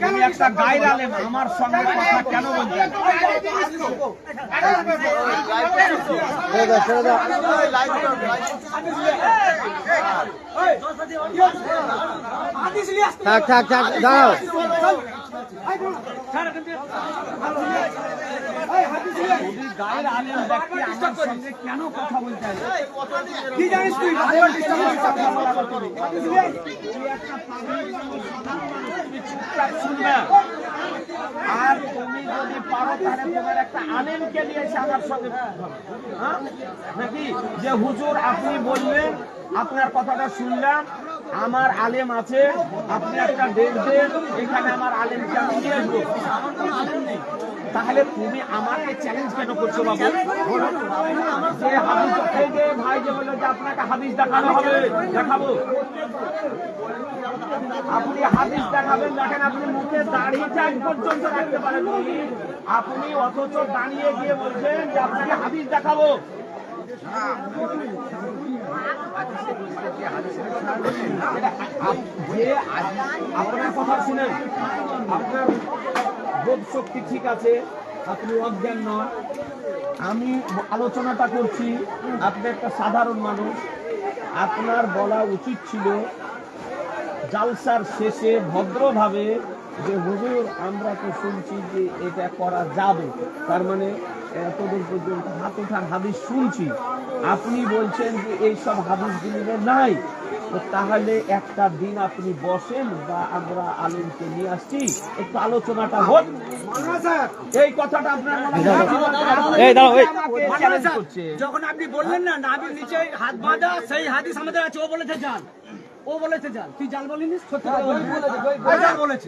তুমি একটা গায়ের আলেম আমার সঙ্গে কথা কেন বলছেন থাক থাক থাক দাঁড়াও। কেন কথা বলছেন কি জানিস তুই শুনবে আর তুমি যদি পারো তাহলে তোমার একটা আলেমকে নিয়ে এসে আমার সঙ্গে। হ্যাঁ? নাকি যে হুজুর, আপনি বললেন আপনার কথাটা শুনলাম, আমার আলেম আছে, আপনি একটা ডেট দেন, এখানে আমার আলেমকে আমি নিয়ে আসব আমার তো আলেম নেই। তাহলে তুমি আমাকে চ্যালেঞ্জ কেন করছ বাবু যে হাদিস যে ভাই যে বলল যে আপনাকে হাদিস দেখানো হবে, দেখাবো আপনি হাদিস দেখাবেন, দেখেন আপনি মুখে দাড়ি ট্যাগ পর্যন্ত রাখতে পারেন। আপনি অথচ দাঁড়িয়ে গিয়ে বলছেন যে আপনাকে হাদিস দেখাবো। আপনার কথা শুনেন। আপনার বোধ শক্তি ঠিক আছে, আপনি অজ্ঞান নন। আমি আলোচনাটা করছি, আপনি একটা সাধারণ মানুষ। আপনার বলা উচিত ছিল জালসার শেষে ভদ্রভাবে যে হুজুর আমরা তো শুনছি যে এটা করা যাবে। তার মানে এতদূর পর্যন্ত হাত ওঠার হাদিস শুনছি। আপনি বলছেন যে এই সব হাদিসগুলো নাই তাহলে একটা দিন আপনি বসেন বা আমরা আলিমকে নিয়ে আসছি একটু আলোচনাটা হোক। এই কথাটা আপনার যখন আপনি বললেন না নাবির নিচে হাত বাঁধা সেই হাদিস আমাদের আছে ও বলেছে জাল ও বলেছে জাল। তুই জাল বলিনি সত্যি করে বলিনি। ও জাল বলেছে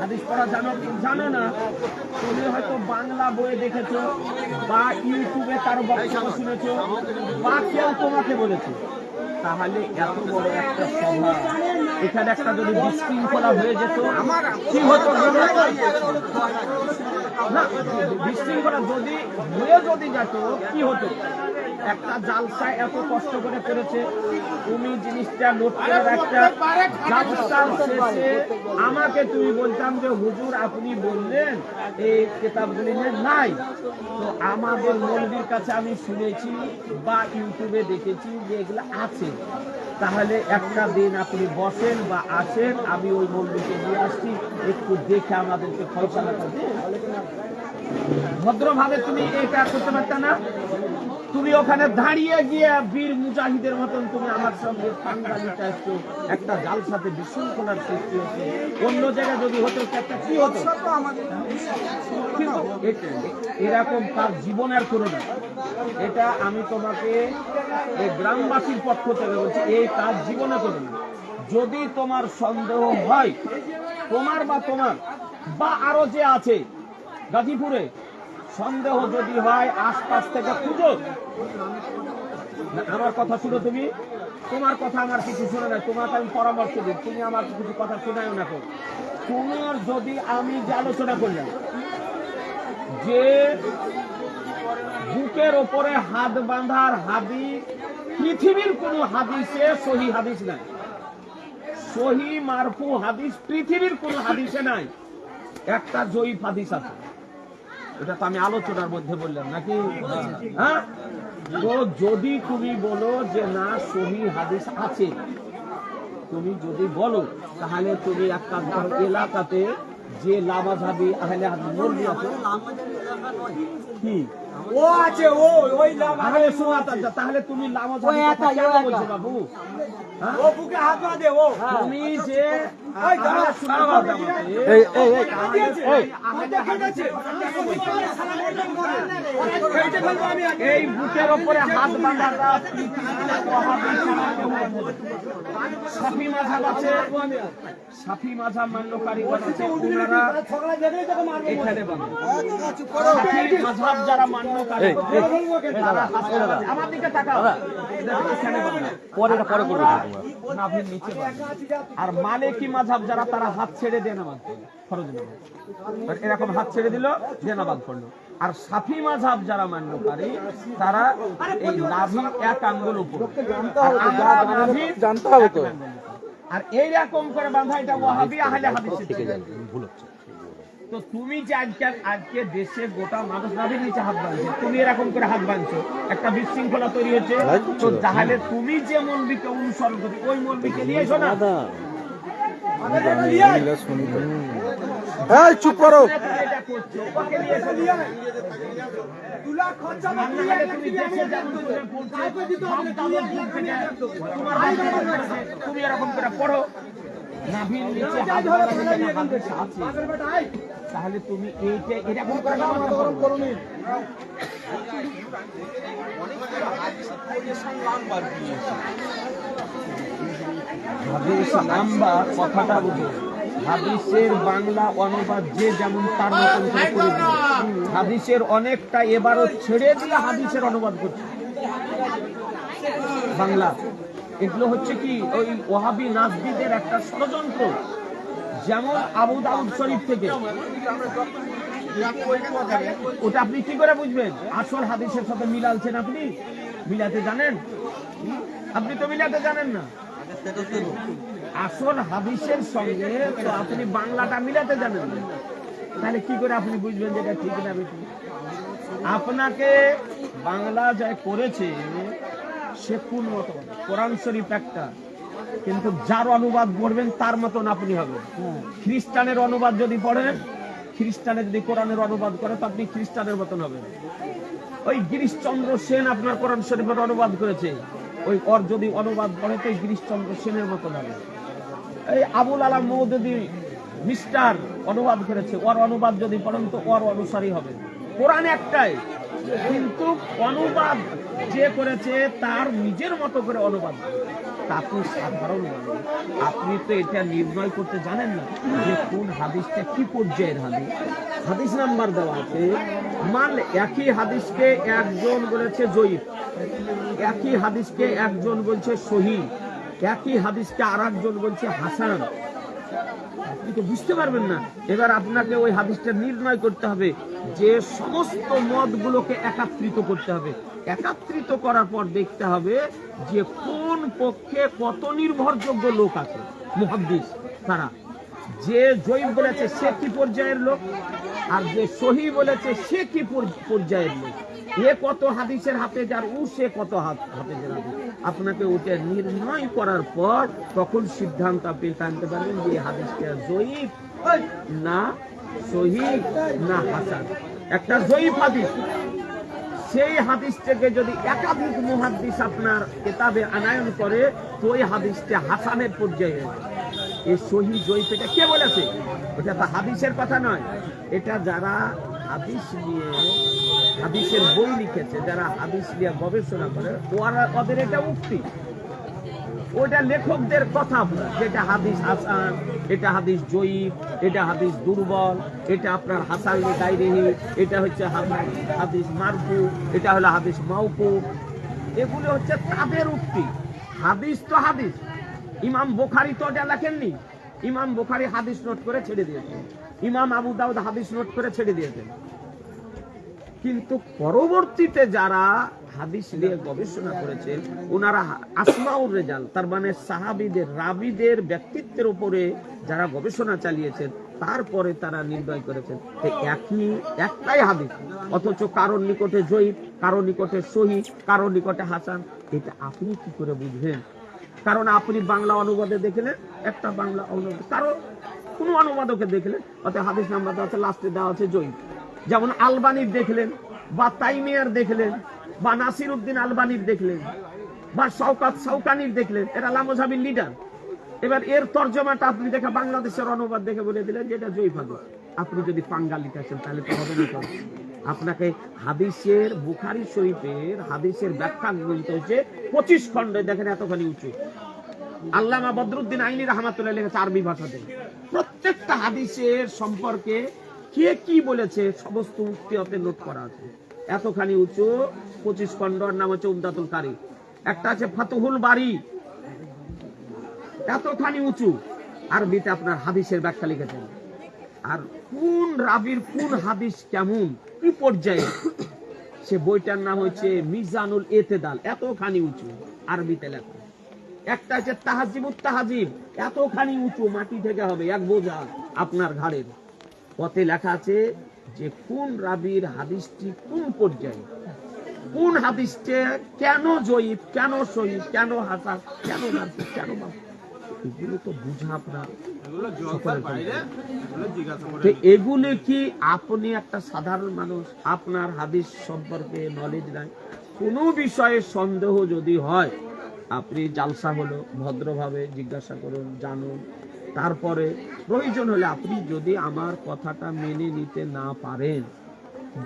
হাদিস পড়া জানো জানো না তুমি হয়তো বাংলা বই দেখেছ বা ইউটিউবে কারও বক্তব্য শুনেছো বা কেউ তোমাকে বলেছে। তাহলে এত বড় একটা সভা এখানে একটা যদি বিশৃঙ্খলা হয়ে যেত কি হতো? না বিশৃঙ্খলা যদি হয়ে যদি যেত কি হতো? একটা জালসা এত কষ্ট করে করেছে তুমি জিনিসটা নোট করে একটা জালসার শেষে আমাকে তুমি বলতাম যে হুজুর আপনি বললেন এই কেতাবগুলি নাই। তো আমাদের মৌলবীর কাছে আমি শুনেছি বা ইউটিউবে দেখেছি যে এগুলো আছে। তাহলে একটা দিন আপনি বসেন বা আসেন আমি ওই মৌলবীকে নিয়ে আসছি একটু দেখে আমাদেরকে ফয়সালাটা দিন ভদ্রভাবে তুমি এটা করতে পারতে না। তুমি ওখানে দাঁড়িয়ে গিয়ে বীর মুজাহিদের মতন তুমি আমার সঙ্গে সাংবাদিকটা একটু একটা জাল সাথে বিশৃঙ্খলার সৃষ্টি হচ্ছে। অন্য জায়গায় যদি হতো একটা কি হতো? এরকম তার জীবনের করো না। এটা আমি তোমাকে এই গ্রামবাসীর পক্ষ থেকে বলছি, এই কাজ জীবনে করো না। যদি তোমার সন্দেহ হয়, তোমার বা তোমার, বা আরও যে আছে গাজীপুরে। সন্দেহ যদি হয়, আশপাশ থেকে খুঁজো আমার কথা শুনো তুমি। তোমার কথা আমার কিছু শুনে না তোমাকে আমি পরামর্শ দিই। তুমি আমার কিছু কথা শোনাও না কো তোমার যদি আমি যে আলোচনা করলাম, যে বুকের ওপরে হাত বাঁধার হাদিস পৃথিবীর কোনো হাদিসে সহি হাদিস নাই। সহি মারফু হাদিস পৃথিবীর কোনো হাদিসে নাই। একটা জয়ীফ হাদিস আছে। এটা তো আমি আলোচনার মধ্যে বললাম নাকি? হ্যাঁ? তো যদি তুমি বলো যে না সহি হাদিস আছে তুমি যদি বলো তাহলে তুমি একটা এলাকাতে যে লামাঝাবি আহলে হাদিস মর্জি আছে কি? ও আছে ও ওই তাহলে শোনা তাহলে তুমি বলছো বাবু হ্যাঁ? ও বুকে হাত বাঁধে ও তুমি যে এই বুকের ওপরে হাত বাঁধাটা না। সাফি মাঝাব আছে সাফি মাঝাব মান্যকারী আছে ওনারা। এখানে সাফি মাঝাব যারা পারে। এটা পরে করবে। আর নাভির নিচে আর মালিকি মাঝাব যারা তারা হাত ছেড়ে ফরজ এরকম হাত ছেড়ে দিল নামাজ পড়ল। আর সাফি মাঝাব যারা মান্যকারী তারা এই নাভি এক আঙ্গুল উপর। আর জানতে হবে তো। এইরকম করে বাঁধা এটা ওয়াহাবি আহলে হাদিসের থেকে তো তুমি যে আজকে আজকে দেশে গোটা মানুষ নাভির নিচে হাত বাঁধছে তুমি এরকম করে হাত বাঁধছো একটা বিশৃঙ্খলা তৈরি হচ্ছে। তো তাহলে তুমি যে মৌলবীকে অনুসরণ করবে ওই মৌলবীকে নিয়ে এসো না। চুপ করো। তুমি করছ, এরকম করে পড়ো নাভির নিচে হাত তাহলে তুমি এইটা এরকম করে নামাজ পড়ো। হাদিস নাম্বার, কথাটা বুঝো। হাদিসের বাংলা অনুবাদ যে যেমন তার মতন করে করে হাদিসের অনেকটা এবারও ছেড়ে দিয়ে হাদিসের অনুবাদ করছে। বাংলা। এগুলো হচ্ছে কি, ওই ওহাবি নাজদিদের একটা ষড়যন্ত্র। যেমন আবু দাউদ শরীফ থেকে। ওটা আপনি কি করে বুঝবেন? আসল হাদিসের সাথে মিলালছেন আপনি? মিলাতে জানেন? আপনি তো মিলাতে জানেন না। আসল হাদিসের সঙ্গে তো আপনি বাংলাটা মিলাতে জানেন তাহলে কি করে আপনি বুঝবেন যে এটা ঠিক না আপনাকে বাংলা যা করেছে, সে কোন মতো? কোরআন শরীফ একটা। কিন্তু যার অনুবাদ পড়বেন তার মতন আপনি হবেন। খ্রিস্টানের অনুবাদ যদি পড়েন খ্রিস্টানের যদি কোরআনের অনুবাদ করে তো আপনি খ্রিস্টানের মতন হবেন। ওই গিরিশচন্দ্র সেন আপনার কোরআন শরীফের অনুবাদ করেছে। ওই ওর যদি অনুবাদ পড়ে তো গিরিশচন্দ্র সেনের মতন হবে। এই আবুল আলাম মৌদুদি মিস্টার অনুবাদ করেছে। ওর অনুবাদ যদি পড়েন তো ওর অনুসারী হবে। কোরআন একটাই। কিন্তু অনুবাদ যে করেছে তার নিজের মতো করে অনুবাদ। তাকে সাধারণ মানুষ। আপনি তো এটা নির্ণয় করতে জানেন না যে কোন হাদিসটা কি পর্যায়ের হাদিস। হাদিস নাম্বার দেওয়া আছে, মান একই হাদিসকে একজন বলেছে জয়ীফ, একই হাদিসকে একজন বলছে সহি একই হাদিসকে আর একজন বলছে হাসান। বুঝতে পারবেন না। এবার আপনাকে ওই হাদিসটা নির্ণয় করতে হবে যে সমস্ত মতগুলোকে একাত্রিত করতে হবে। একাত্রিত করার পর দেখতে হবে যে কোন পক্ষে কত নির্ভরযোগ্য লোক আছে, মুহাদ্দিস তারা যে জয়ীব বলেছে সে কি পর্যায়ের লোক? আর যে সহি বলেছে সে কি পর্যায়ের লোক? এ কত হাদিসের হাতে যার উ, সে কত হাফেজের হাতে আপনাকে ওটা নির্ণয় করার পর তখন সিদ্ধান্ত আপনি টানতে পারবেন যে হাদিসটা জয়ীব না সহি না হাসান। একটা জয়ীব হাদিস। সেই হাদিস থেকে যদি একাধিক মুহাদ্দিস আপনার কিতাবে আনায়ন করে, তো ওই হাদিসটা হাসানের পর্যায়ে। এই সহি জয়ীফ, এটা কে বলেছে? এটা তো হাদিসের কথা নয়। এটা যারা হাদিস নিয়ে হাদিসের বই লিখেছে, যারা হাদিস নিয়ে গবেষণা করে, ওরা ওদের এটা উক্তি। ওটা লেখকদের কথা যেটা হাদিস হাসান, এটা হাদিস জয়ীব এটা হাদিস দুর্বল, এটা আপনার হাসান গাইরেহি এটা হচ্ছে হাদিস মারফু, এটা হলো হাদিস মাউকু এগুলো হচ্ছে তাদের উক্তি। হাদিস তো হাদিস। ইমাম বোখারি তো এটা লেখেননি। ইমাম বোখারি হাদিস নোট করে ছেড়ে দিয়েছেন। ইমাম আবু দাউদ হাদিস নোট করে ছেড়ে দিয়েছেন। কিন্তু পরবর্তীতে যারা হাদিস নিয়ে গবেষণা করেছেন ওনারা আসমাউর রেজাল, তার মানে সাহাবিদের, রাবিদের ব্যক্তিত্বের উপরে যারা গবেষণা চালিয়েছেন, তারপরে তারা নির্ণয় করেছেন একই, একটাই হাদিস, অথচ কারোর নিকটে জয়ীব, কারোর নিকটে সহি, কারোর নিকটে হাসান। এটা আপনি কি করে বুঝবেন? কারণ আপনি বাংলা অনুবাদে দেখলেন, একটা বাংলা অনুবাদ, কারও কোনো অনুবাদকে দেখলেন অর্থাৎ হাদিস নাম্বার দেওয়া আছে লাস্টে দেওয়া আছে জয়ীব। যেমন আলবানির দেখলেন, বা তাইমিয়ার দেখলেন, বা নাসির উদ্দিন আলবানির দেখলেন, বা শওকাত শৌকানির দেখলেন, এরা লামোজাবির লিডার এবার এর তর্জমাটা আপনি দেখে বাংলাদেশের অনুবাদ দেখে বলে দিলেন যে এটা জয়ীফ আপনি যদি পাঙ্গালিতে আসেন, তাহলে তো হবে না আপনাকে হাদিসের বুখারি শরীফের হাদিসের ব্যাখ্যা গ্রন্থ হচ্ছে পঁচিশ খণ্ডে, দেখেন এতখানি উঁচু। আল্লামা বদরুদ্দিন আইনি রহমাতুল্লাহ লিখেছে আরবি ভাষাতে। প্রত্যেকটা হাদিসের সম্পর্কে কে কি বলেছে, সমস্ত উক্তি অতে নোট করা আছে। এতখানি উঁচু পঁচিশ খণ্ড নাম হচ্ছে উমদাতুল কারি। একটা আছে ফাতুহুল বাড়ি এতখানি উঁচু। আরবিতে আপনার হাদিসের ব্যাখ্যা লিখেছেন। আর কোন রাবির, কোন হাদিস কেমন, কি পর্যায়ে? সে বইটার নাম হচ্ছে মিজানুল এতেদাল। এতখানি উঁচু, আরবিতে লেখা। একটা হচ্ছে তাহাজিবুত তাহাজিব। এতখানি উঁচু, মাটি থেকে হবে এক বোঝা আপনার ঘাড়ের। পথে লেখা আছে যে কোন রাবির হাদিসটি কোন পর্যায়ে? কোন হাদিসটা কেন জয়ীব কেন শহীদ কেন হাসান কেন নাসির, কেন এগুলো তো বুঝা আপনার এগুলো কি আপনি একটা সাধারণ মানুষ আপনার হাদিস সম্পর্কে নলেজ নাই? কোনো বিষয়ে সন্দেহ যদি হয় আপনি জালসা হলো ভদ্রভাবে জিজ্ঞাসা করুন জানুন তারপরে প্রয়োজন হলে আপনি যদি আমার কথাটা মেনে নিতে না পারেন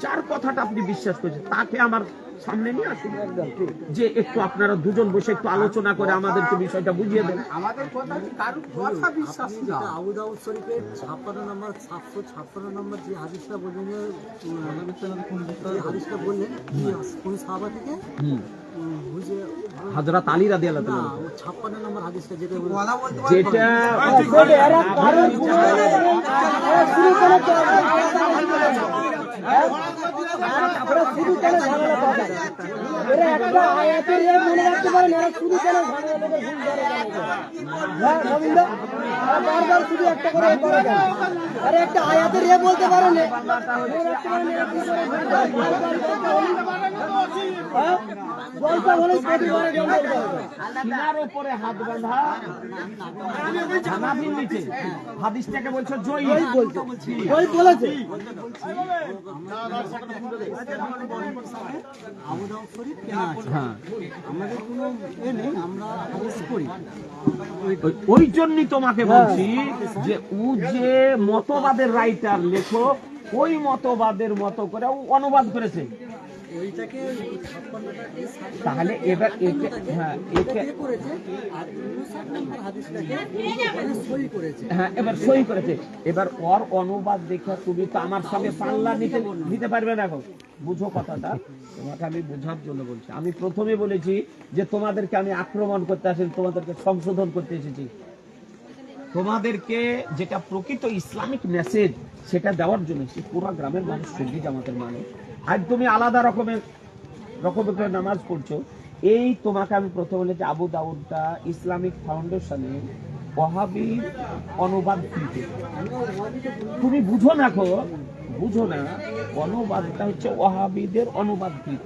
যার কথাটা আপনি বিশ্বাস করছেন তাকে আমার সামনে নিয়ে আসুন। যে একটু আপনারা দুজন বসে একটু আলোচনা করে আমাদেরকে বিষয়টা বুঝিয়ে দেন। আমাদের কথা কারও কথা বিশ্বাস আপনি আবু দাউদ শরীফের ছাপ্পান্ন নম্বর সাতশো ছাপ্পান্ন নম্বর যে হাদিসটা বললেন যে হাদিসটা বললেন কোন সাহাবা থেকে হাজরাত আলী রাদি আল্লাহ না নম্বর হাদিসটা যেটা যেটা একটা আয়াতের? হ্যাঁ একটা আয়াতের ইয়ে বলতে পারেন। বলতে হলে প্রতিবারে গন্ডগোল করবে। উপরে হাত বাঁধা। হানাফির নিচে। হাদিসটাকে বলছো জয়ী। বলছে। ওই বলেছে। আবু দাউদ শরীফ কেনা আছে আমাদের কোনো এ নেই আমরা হাদিস করি ওই- ওই জন্যই তোমাকে বলছি যে ও যে মতবাদের রাইটার লেখক ওই মতবাদের মতো করে অনুবাদ করেছে। তাহলে এবার হ্যাঁ হ্যাঁ এবার সই করেছে। এবার ওর অনুবাদ দেখে তুমি তো আমার সঙ্গে পাল্লা নিতে নিতে পারবে না গো। বুঝো কথাটা। তোমাকে আমি বোঝার জন্য বলছি। আমি প্রথমে বলেছি যে তোমাদেরকে আমি আক্রমণ করতে আসি তোমাদেরকে সংশোধন করতে এসেছি। তোমাদেরকে যেটা প্রকৃত ইসলামিক মেসেজ সেটা দেওয়ার জন্য পুরো গ্রামের মানুষ সঙ্গী জামাতের মানুষ। তুমি আলাদা রকমের রকমের নামাজ পড়ছো। এই তোমাকে আমি প্রথম বলেছি, আবু দাউদটা ইসলামিক ফাউন্ডেশনে ওহাবির অনুবাদ দিতে। তুমি বুঝো না খো বুঝো না, অনুবাদটা হচ্ছে ওহাবিদের অনুবাদ কৃত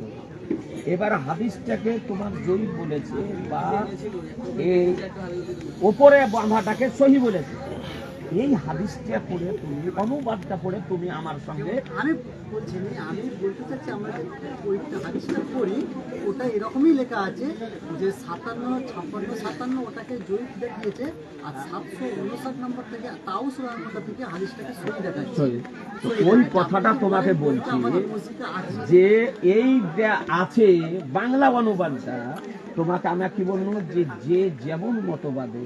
এবার হাদিসটাকে তোমার জয়ী বলেছে বা এই ওপরে বাঁধাটাকে সহি বলেছে। এই হাদিসটা পড়ে তুমি অনুবাদটা পড়ে তুমি আমার সঙ্গে। আমি বলছি আমি বলতে চাচ্ছি আমরা যে ওইটা হাদিসটা করি ওটা এরকমই লেখা আছে যে সাতান্ন ছাপ্পান্ন সাতান্ন ওটাকে জয়ীফ দেখিয়েছে আর সাতশো উনষাট নম্বর থেকে তাও নম্বর থেকে হাদিসটাকে সই দেখাচ্ছে। ওই কথাটা তোমাকে বলছি যে এই যে আছে বাংলা অনুবাদটা তোমাকে আমরা কি বলব যে যে যেমন মতবাদে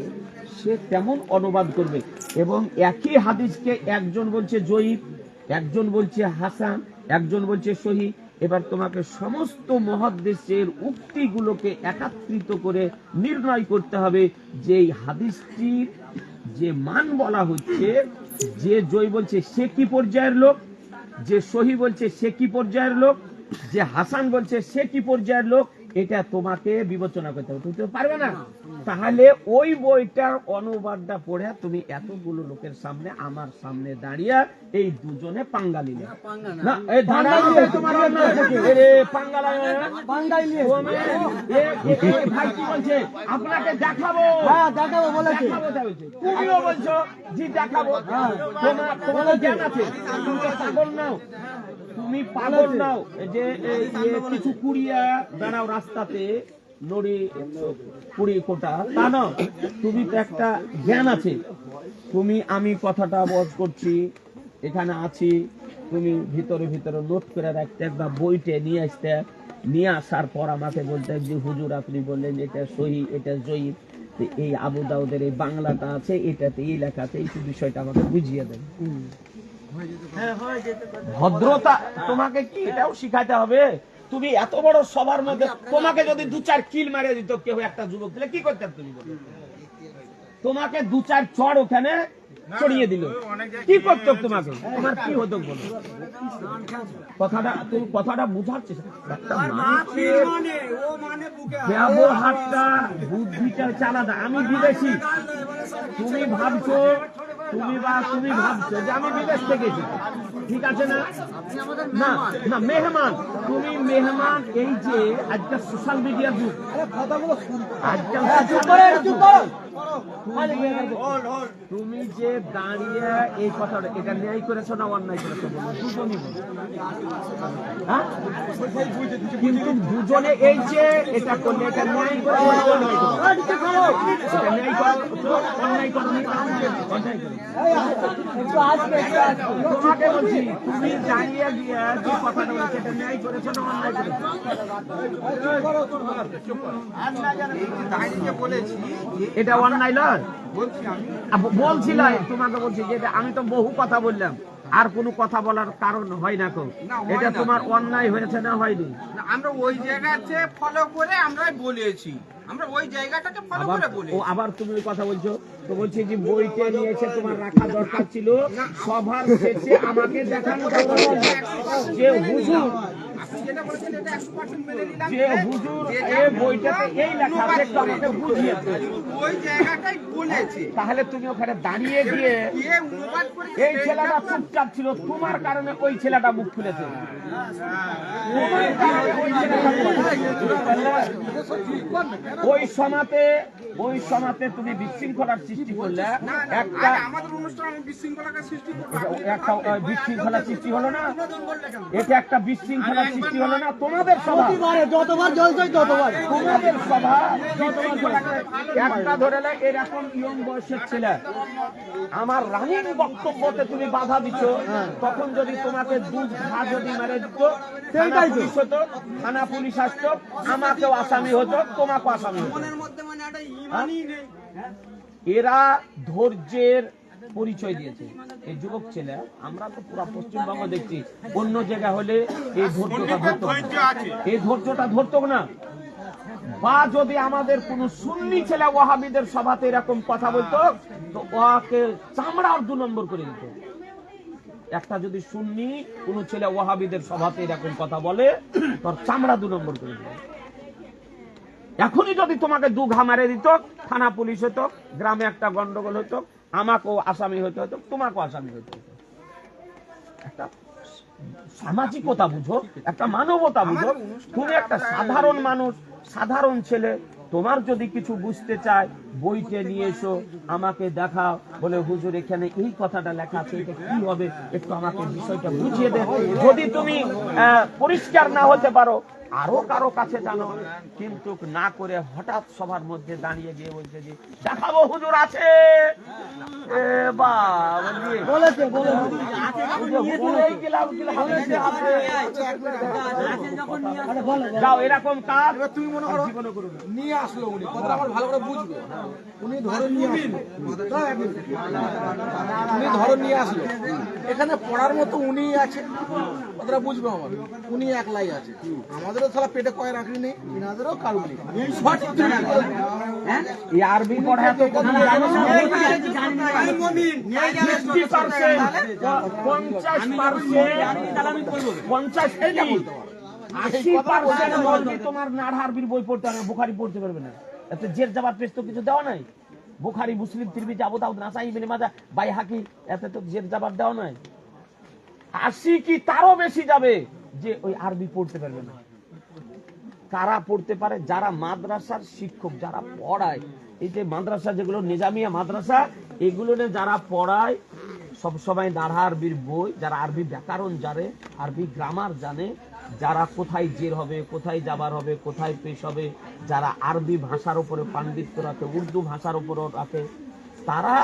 সে তেমন অনুবাদ করবে। এবং একই হাদিসকে একজন বলছে জয়ীব, একজন বলছে হাসান, একজন বলছে সহি। এবার তোমাকে সমস্ত মহাদেশের উক্তিগুলোকে একাত্রিত করে নির্ণয় করতে হবে যে এই হাদিসটির যে মান বলা হচ্ছে, যে জয় বলছে সে কি পর্যায়ের লোক, যে সহি বলছে সে কি পর্যায়ের লোক, যে হাসান বলছে সে কি পর্যায়ের লোক এটা তোমাকে বিবেচনা করতে হবে। তুমি তো পারবে না। তাহলে ওই বইটার অনুবাদটা পড়ে তুমি এতগুলো লোকের সামনে আমার সামনে দাঁড়িয়ে এই দুজনে পাঙ্গা নিলে। আপনাকে দেখাবো। হ্যাঁ দেখাবো বলেছে। তুমিও বলছো জি দেখাবো। তোমার তোমার জ্ঞান আছে। পাগল নাও। তুমি পাগল নাও। যে কিছু কুড়িয়া দাঁড়াও রাস্তাতে নড়ি কুড়ি কোটা তা নাও তুমি তো একটা জ্ঞান আছে। তুমি, আমি কথাটা বস করছি, এখানে আছি। তুমি ভিতরে ভিতরে নোট করে রাখতে, বা বইটে নিয়ে আসতে। নিয়ে আসার পর আমাকে বলতে, যে হুজুর, আপনি বললেন এটা সহি, এটা জয়ী। এই আবু দাউদের এই বাংলাটা আছে এটাতে এই লেখা আছে, এই বিষয়টা আমাকে বুঝিয়ে দেন। ভদ্রতা তোমাকে কি এটাও শিখাতে হবে? তুমি এত বড় সবার মধ্যে তোমাকে যদি দু চার কিল মারিয়ে দিত কেউ একটা যুবক দিলে কি করতে তুমি তোমাকে দু চার চড় ওখানে ছড়িয়ে দিল। কি করতো তোমাকে? তোমার কি হতো বলো? কথাটা তুমি কথাটা বুঝার মানে ও মানে বুকে ব্যবহারটা বুদ্ধিটা চালাদা আমি বিদেশি তুমি ভাবছ তুমি বা তুমি ভাবছ যে আমি বিদেশ থেকে এসেছি। ঠিক আছে না? না না মেহমান। তুমি মেহমান এই যে আজকাল সোশ্যাল মিডিয়ার যুগ। আজকাল যুগ। তুমি- যে দাঁড়িয়ে এই কথাটা এটা ন্যায় করেছ না অন্যায় করেছ? দুজনই হ্যাঁ? কিন্তু দুজনে এই যে এটা করলে এটা ন্যায় করে অন্যায় করে। এটা ন্যায় করো অন্যায় করো অন্যায় করো তোমাকে বলছি তুমি দাঁড়িয়ে গিয়ে যে কথাটা বলছো এটা ন্যায় করেছ না অন্যায় করেছ বলেছি এটা অন্যায় নয় বলছি আমি তোমাকে বলছি যে আমি তো বহু কথা বললাম। আর কোনো কথা বলার কারণ হয় না কো। এটা তোমার অন্যায় হয়েছে না হয়নি? আমরা ওই জায়গাতে ফলো করে আমরাই বলেছি। আমরা ওই জায়গাটাকে ফলো করে করে ও আবার তুমি ওই কথা বলছো? তো বলছি যে বইতে নিয়েছে তোমার রাখা দরকার ছিল। সবার শেষে আমাকে দেখানো যে হুজুর আপনি যেটা বলেছেন এটা 100% নিলাম। যে হুজুর এই বইটাতে এই লেখা আছে একটু আমাকে বুঝিয়েছে। ওই জায়গাটাই বলেছে। তাহলে তুমি ওখানে দাঁড়িয়ে গিয়ে এই ছেলেটা চুপচাপ ছিল তোমার কারণে ওই ছেলেটা মুখ খুলেছে। ওই সমাতে ওই সমাতে তুমি বিশৃঙ্খলার সৃষ্টি করলে আমাদের অনুষ্ঠানে সৃষ্টি একটা বিশৃঙ্খলা সৃষ্টি হলো না। এটা একটা বিশৃঙ্খলা সৃষ্টি হলো না? তোমাদের সভা। প্রতিবারে যতবার ততবার। তোমাদের একটা ধরে নে, এরকম ইয়ং বয়সের ছেলে? আমার রানিং বক্তব্যতে তুমি বাধা দিচ্ছ। তখন যদি তোমাকে দুধ ঘা যদি মেরে দিত থানা পুলিশ হতো থানা পুলিশ আসতো আমাকেও আসামি হতো তোমাকেও আসামি হতো। মনের মধ্যে মানে একটা ইমানই নেই। এরা ধৈর্যের পরিচয় দিয়েছে। এই যুবক ছেলে আমরা তো পুরো পশ্চিমবঙ্গ দেখছি। অন্য জায়গা হলে এই ধৈর্যটা ধরতো। এই ধৈর্যটা ধরতো না। বা যদি আমাদের কোন সুন্নি ছেলে ওয়াহাবিদের সভাতে এরকম কথা বলতো তো ওকে চামড়ার দু নম্বর করে দিত। একটা যদি সুন্নি কোন ছেলে ওয়াহাবিদের সভাতে এরকম কথা বলে তোর চামড়া দু নম্বর করে দিত। এখনই যদি তোমাকে দু ঘা মারে দিত থানা পুলিশ হতো গ্রামে একটা গন্ডগোল হতো আমাকেও আসামি হতে হতো তোমাকেও আসামি হতে হতো একটা সামাজিকতা বুঝো একটা মানবতা বুঝো। তুমি একটা সাধারণ মানুষ সাধারণ ছেলে তোমার যদি কিছু বুঝতে চায় বইতে নিয়ে এসো আমাকে দেখাও বলে হুজুর এখানে এই কথাটা লেখা আছে এটা কি হবে? একটু আমাকে বিষয়টা বুঝিয়ে দেন যদি তুমি আহ, পরিষ্কার না হতে পারো আরও কারও কাছে জানো কিন্তু না করে হঠাৎ সবার মধ্যে দাঁড়িয়ে গিয়ে বলছে যে দেখাবো হুজুর আছে যাও এরকম কাজ তুমি মনে করো জীবনে করো নিয়ে আসলো উনি কথাটা আমার ভালো করে বুঝবে উনি ধরে নিয়ে। উনি ধরে নিয়ে আসলো এখানে পড়ার মতো উনি আছে কথাটা বুঝবে আমার উনি একলাই আছে আমাদেরও সালা পেটে কয়ের আঁকড়ি নেই ইনাদেরও কারণ নেই সঠিক তুমি বলবে। এই আরবি পড়ায় তো কোনো জানো না। আমি মমিন নিয়ে গেলে 50% পঞ্চাশ পার্সেন্ট পঞ্চাশ থেকে আশি পার্সেন্ট মৌলবি তোমার নাড়হারবির বই পড়তে হবে বুখারি পড়তে পারবে না। এতে জের যাবার পেশ তো কিছু দেওয়া নাই? বুখারি মুসলিম তিরমিজি আবু দাউদ নাসাই ইবনে মাজা বাই হাকি এতে তো জের যাবার দেওয়া নাই। আশি কি তারও বেশি যাবে? যে ওই আরবি পড়তে পারবে না। কারা পড়তে পারে, যারা মাদ্রাসার শিক্ষক, যারা পড়ায়। এই যে মাদ্রাসা যেগুলো, নিজামিয়া মাদ্রাসা, এগুলো যারা পড়ায়, সব সময় দাঁড়া আরবির বই, যারা আরবি ব্যাকরণ জানে, আরবি গ্রামার জানে, যারা কোথায় জের হবে, কোথায় যাবার হবে, কোথায় পেশ হবে, যারা আরবি ভাষার উপরে, পাণ্ডিত্য রাখে, উর্দু ভাষার উপরও রাখে, তারা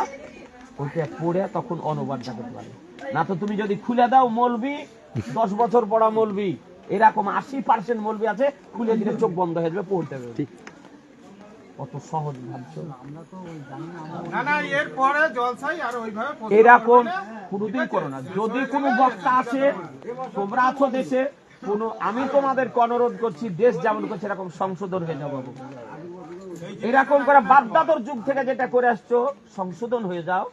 ওইটা পড়ে তখন অনুবাদ দেখাতে পারে। না তো তুমি যদি খুলে দাও মলবি, দশ বছর পড়া মলবি এরকম আশি পার্সেন্ট মলবি আছে খুলে দিলে চোখ বন্ধ হয়ে যাবে পড়তে হবে। কত সহজ ভাবছ। না না এর পরে জলসাই আর ওইভাবে প্রশ্ন এরকম কোনোদিন করো না। যদি কোনো বক্তা আছে তোমরা আছো দেশে কোনো আমি তোমাদেরকে অনুরোধ করছি দেশ যেমন করছে এরকম সংশোধন হয়ে যাব এরকম করে বাপদাদর যুগ থেকে যেটা করে আসছো সংশোধন হয়ে যাও।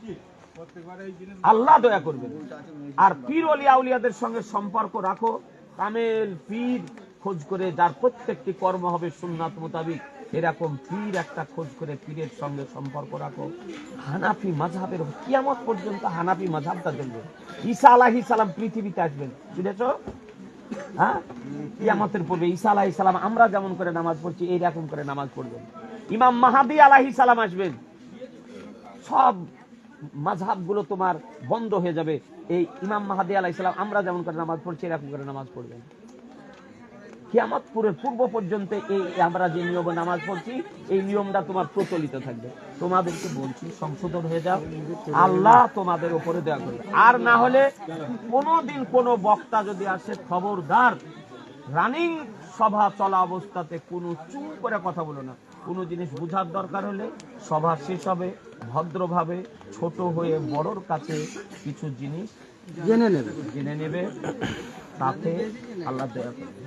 আল্লাহ দয়া করবেন। আর পীর অলিয়া উলিয়াদের সঙ্গে সম্পর্ক রাখো। কামেল পীর খোঁজ করে, যার প্রত্যেকটি কর্ম হবে সুন্নাত মোতাবিক। এরকম পীর একটা খোঁজ করে পীরের সঙ্গে সম্পর্ক রাখো। হানাফি মাঝহাবের কিয়ামত পর্যন্ত হানাফি মাঝহাবটা চলবে ঈসা আলাহি সালাম পৃথিবীতে আসবেন বুঝেছ হ্যাঁ? কিয়ামতের পূর্বে ঈসা আলাহি সালাম, আমরা যেমন করে নামাজ পড়ছি, এইরকম করে নামাজ পড়বেন। ইমাম মাহাদি আলাহি সালাম আসবেন। সব মাঝহাবগুলো তোমার বন্ধ হয়ে যাবে। এই ইমাম মাহাদি আলাহ ইসলাম আমরা যেমন করে নামাজ পড়ছি, এরকম করে নামাজ পড়বেন। কিয়ামতপুরের পূর্ব পর্যন্ত এই আমরা যে নিয়মে নামাজ পড়ছি, এই নিয়মটা তোমার প্রচলিত থাকবে। তোমাদেরকে বলছি, সংশোধন হয়ে যাও। আল্লাহ তোমাদের উপরে দেওয়া করবে আর না হলে কোনোদিন কোনো বক্তা যদি আসে, খবরদার, রানিং সভা চলা অবস্থাতে কোনো চুপ করে কথা বলো না। কোনো জিনিস বোঝার দরকার হলে সভা শেষ হবে। ভদ্রভাবে ছোট হয়ে বড়র কাছে কিছু জিনিস জেনে নেবে। জেনে নেবে তাতে আল্লাহ দয়া করবে।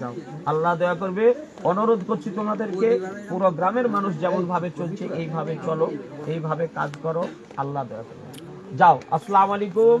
যাও। আল্লাহ দয়া করবে। অনুরোধ করছি তোমাদেরকে পুরো গ্রামের মানুষ যেমন ভাবে চলছে এইভাবে চলো এইভাবে কাজ করো আল্লাহ দয়া করবে। যাও আসসালামু আলাইকুম।